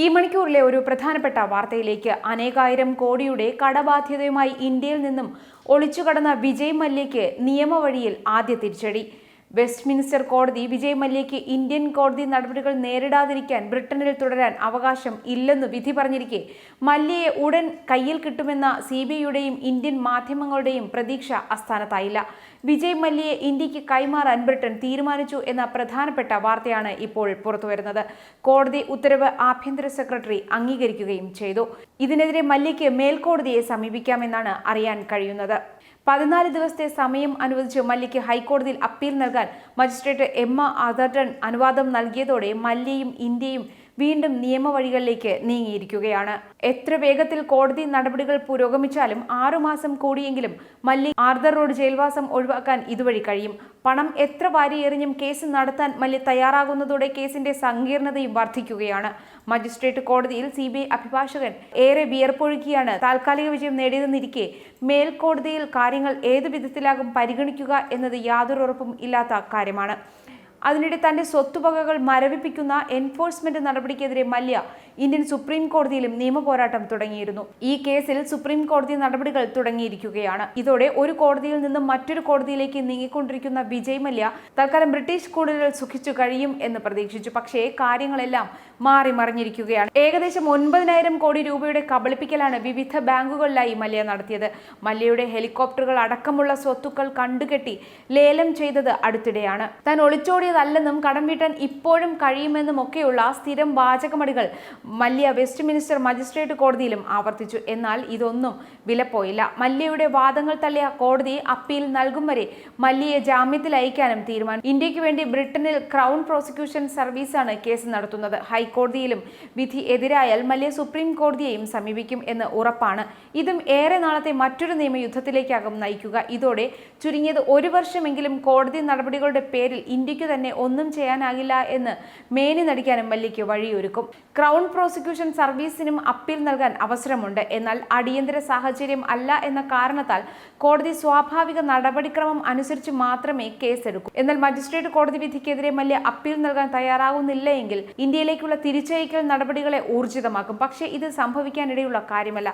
ഈ മണിക്കൂറിലെ ഒരു പ്രധാനപ്പെട്ട വാർത്തയിലേക്ക് അനേകായിരം കോടിയുടെ കടബാധ്യതയുമായി ഇന്ത്യയിൽ നിന്നും ഒളിച്ചുകടന്ന വിജയ് മല്യയ്ക്ക് നിയമവഴിയിൽ ആദ്യ തിരിച്ചടി. വെസ്റ്റ്മിനിസ്റ്റർ കോടതി വിജയ് മല്യയ്ക്ക് ഇന്ത്യൻ കോടതി നടപടികൾ നേരിടാതിരിക്കാൻ ബ്രിട്ടനിൽ തുടരാൻ അവകാശം ഇല്ലെന്ന് വിധി പറഞ്ഞിരിക്കെ. മല്യയെ ഉടൻ കയ്യിൽ കിട്ടുമെന്ന സി ബി ഐയുടെയും ഇന്ത്യൻ മാധ്യമങ്ങളുടെയും പ്രതീക്ഷ അസ്ഥാനത്തായില്ല. വിജയ് മല്യയെ ഇന്ത്യയ്ക്ക് കൈമാറാൻ ബ്രിട്ടൻ തീരുമാനിച്ചു എന്ന പ്രധാനപ്പെട്ട വാർത്തയാണ് ഇപ്പോൾ പുറത്തുവരുന്നത്. കോടതി ഉത്തരവ് ആഭ്യന്തര സെക്രട്ടറി അംഗീകരിക്കുകയും ചെയ്തു. ഇതിനെതിരെ മല്യയ്ക്ക് മേൽക്കോടതിയെ സമീപിക്കാമെന്നാണ് അറിയാൻ കഴിയുന്നത്. പതിനാല് ദിവസത്തെ സമയം അനുവദിച്ച് മല്യയ്ക്ക് ഹൈക്കോടതിയിൽ അപ്പീൽ നൽകാൻ മജിസ്ട്രേറ്റ് എം ആദർട്ടൺ അനുവാദം നൽകിയതോടെ മല്യയും ഇന്ത്യയും വീണ്ടും നിയമവഴികളിലേക്ക് നീങ്ങിയിരിക്കുകയാണ്. എത്ര വേഗത്തിൽ കോടതി നടപടികൾ പുരോഗമിച്ചാലും ആറുമാസം കൂടിയെങ്കിലും മല്ലി ആർദർ റോഡ് ജയിൽവാസം ഒഴിവാക്കാൻ ഇതുവഴി കഴിയും. പണം എത്ര വാരിയെറിഞ്ഞും കേസ് നടത്താൻ മല്യ തയ്യാറാകുന്നതോടെ കേസിന്റെ സങ്കീർണതയും വർദ്ധിക്കുകയാണ്. മജിസ്ട്രേറ്റ് കോടതിയിൽ സി ബി ഐ അഭിഭാഷകൻ ഏറെ വിയർപ്പൊഴുക്കിയാണ് താൽക്കാലിക വിജയം നേടിയതെന്നിരിക്കെ മേൽക്കോടതിയിൽ കാര്യങ്ങൾ ഏതു വിധത്തിലാകും പരിഗണിക്കുക എന്നത് യാതൊരു ഉറപ്പും ഇല്ലാത്ത കാര്യമാണ്. അതിനിടെ തന്റെ സ്വത്തുവകകൾ മരവിപ്പിക്കുന്ന എൻഫോഴ്സ്മെന്റ് നടപടിക്കെതിരെ മല്യ ഇന്ത്യൻ സുപ്രീം കോടതിയിലും നിയമപോരാട്ടം തുടങ്ങിയിരുന്നു. ഈ കേസിൽ സുപ്രീം കോടതി നടപടികൾ തുടങ്ങിയിരിക്കുകയാണ്. ഇതോടെ ഒരു കോടതിയിൽ നിന്നും മറ്റൊരു കോടതിയിലേക്ക് നീങ്ങിക്കൊണ്ടിരിക്കുന്ന വിജയ് മല്യ തൽക്കാലം ബ്രിട്ടീഷ് കൂടുതൽ സുഖിച്ചു കഴിയും എന്ന് പ്രതീക്ഷിച്ചു. പക്ഷേ കാര്യങ്ങളെല്ലാം മാറി മറിഞ്ഞിരിക്കുകയാണ്. ഏകദേശം ഒൻപതിനായിരം കോടി രൂപയുടെ കബളിപ്പിക്കലാണ് വിവിധ ബാങ്കുകളിലായി മല്യ നടത്തിയത്. മല്യയുടെ ഹെലികോപ്റ്ററുകൾ അടക്കമുള്ള സ്വത്തുക്കൾ കണ്ടുകെട്ടി ലേലം ചെയ്തത് അടുത്തിടെയാണ്. താൻ ഒളിച്ചോടിയതല്ലെന്നും കടം വീട്ടാൻ ഇപ്പോഴും കഴിയുമെന്നും ഒക്കെയുള്ള സ്ഥിരം വാചകമടികൾ മല്യ വെസ്റ്റ് മിനിസ്റ്റർ മജിസ്ട്രേറ്റ് കോടതിയിലും ആവർത്തിച്ചു. എന്നാൽ ഇതൊന്നും വിലപ്പോയില്ല. മല്യയുടെ വാദങ്ങൾ തള്ളിയ കോടതി അപ്പീൽ നൽകും വരെ മല്യയെ ജാമ്യത്തിൽ അയക്കാനും തീരുമാനം ഇന്ത്യയ്ക്ക് വേണ്ടി ബ്രിട്ടനിൽ ക്രൗൺ പ്രോസിക്യൂഷൻ സർവീസാണ് കേസ് നടത്തുന്നത്. ഹൈക്കോടതിയിലും വിധി എതിരായാൽ മല്യ സുപ്രീം കോടതിയെയും സമീപിക്കും എന്ന് ഉറപ്പാണ്. ഇതും ഏറെ നാളത്തെ മറ്റൊരു നിയമയുദ്ധത്തിലേക്കാകും നയിക്കുക. ഇതോടെ ചുരുങ്ങിയത് ഒരു വർഷമെങ്കിലും കോടതി നടപടികളുടെ പേരിൽ ഇന്ത്യയ്ക്ക് തന്നെ ഒന്നും ചെയ്യാനാകില്ല എന്ന് മേനി നടിക്കാനും മല്യയ്ക്ക് വഴിയൊരുക്കും. ക്രൗൺ പ്രോസിക്യൂഷൻ സർവീസിനും അപ്പീൽ നൽകാൻ അവസരമുണ്ട്. എന്നാൽ അടിയന്തര സാഹചര്യം അല്ല എന്ന കാരണത്താൽ കോടതി സ്വാഭാവിക നടപടിക്രമം അനുസരിച്ച് മാത്രമേ കേസെടുക്കൂ. എന്നാൽ മജിസ്ട്രേറ്റ് കോടതി വിധിക്കെതിരെ മല്യ അപ്പീൽ നൽകാൻ തയ്യാറാകുന്നില്ലെങ്കിൽ ഇന്ത്യയിലേക്കുള്ള തിരിച്ചയക്കൽ നടപടികളെ ഊർജിതമാക്കും. പക്ഷേ ഇത് സംഭവിക്കാനിടയുള്ള കാര്യമല്ല.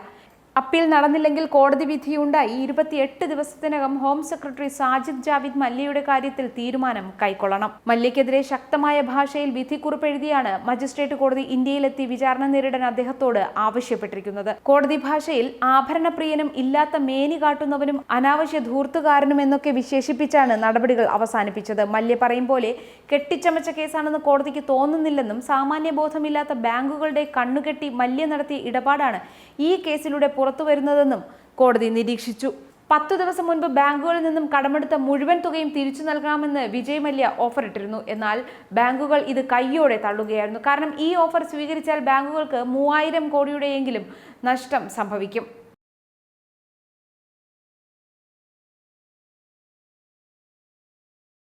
അപ്പീൽ നടന്നില്ലെങ്കിൽ കോടതി വിധിയുണ്ടായി. ഇരുപത്തിയെട്ട് ദിവസത്തിനകം ഹോം സെക്രട്ടറി സാജിദ് ജാവിദ് മല്യയുടെ കാര്യത്തിൽ തീരുമാനം കൈക്കൊള്ളണം. മല്യക്കെതിരെ ശക്തമായ ഭാഷയിൽ വിധിക്കുറിപ്പ് എഴുതിയാണ് മജിസ്ട്രേറ്റ് കോടതി ഇന്ത്യയിലെത്തി വിചാരണ നേരിടാൻ അദ്ദേഹത്തോട് ആവശ്യപ്പെട്ടിരിക്കുന്നത്. കോടതി ഭാഷയിൽ ആഭരണപ്രിയനും ഇല്ലാത്ത മേനി കാട്ടുന്നവനും അനാവശ്യ ധൂർത്തുകാരനും എന്നൊക്കെ വിശേഷിപ്പിച്ചാണ് നടപടികൾ അവസാനിപ്പിച്ചത്. മല്യ പറയും പോലെ കെട്ടിച്ചമച്ച കേസാണെന്ന് കോടതിക്ക് തോന്നുന്നില്ലെന്നും സാമാന്യ ബോധമില്ലാത്ത ബാങ്കുകളുടെ കണ്ണുകെട്ടി മല്യ നടത്തിയ ഇടപാടാണ് ഈ കേസിലൂടെ പുറത്തു വരുന്നതെന്നും കോടതി നിരീക്ഷിച്ചു. പത്തു ദിവസം മുൻപ് ബാങ്കുകളിൽ നിന്നും കടമെടുത്ത മുഴുവൻ തുകയും തിരിച്ചു നൽകാമെന്ന് വിജയ് മല്യ ഓഫർ ഇട്ടിരുന്നു എന്നാൽ ബാങ്കുകൾ ഇത് കയ്യോടെ തള്ളുകയായിരുന്നു. കാരണം ഈ ഓഫർ സ്വീകരിച്ചാൽ ബാങ്കുകൾക്ക് മൂവായിരം കോടിയുടെയെങ്കിലും നഷ്ടം സംഭവിക്കും.